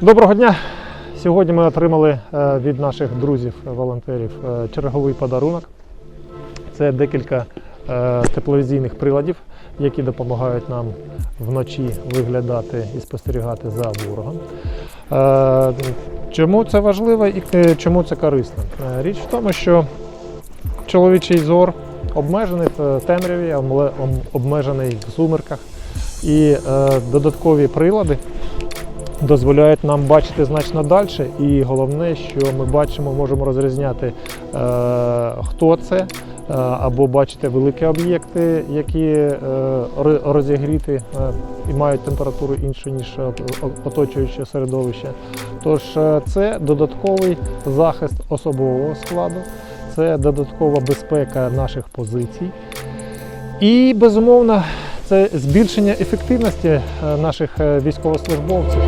Доброго дня! Сьогодні ми отримали е, від наших друзів-волонтерів е, е, черговий подарунок. Це декілька тепловізійних приладів, які допомагають нам вночі виглядати і спостерігати за ворогом. Чому це важливо і чому це корисно? Річ в тому, що чоловічий зор обмежений в темряві, обмежений в сумерках. І е, додаткові прилади дозволяють нам бачити значно далі. І головне, що ми бачимо, можемо розрізняти, е, хто це, е, або бачити великі об'єкти, які ро- розігріті е, і мають температуру іншу, ніж оточуюче середовище. Тож це додатковий захист особового складу, це додаткова безпека наших позицій. І безумовно, це збільшення ефективності е, наших е, військовослужбовців.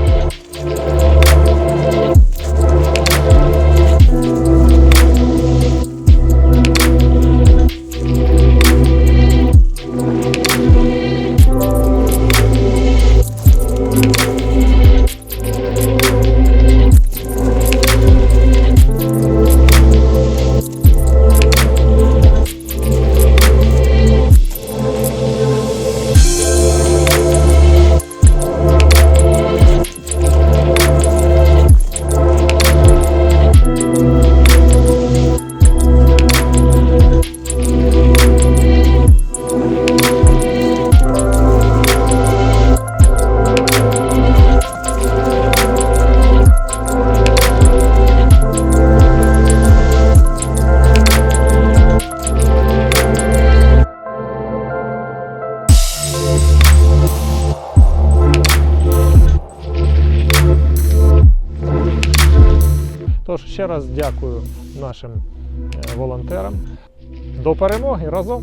Тож ще раз дякую нашим е, волонтерам. До перемоги разом!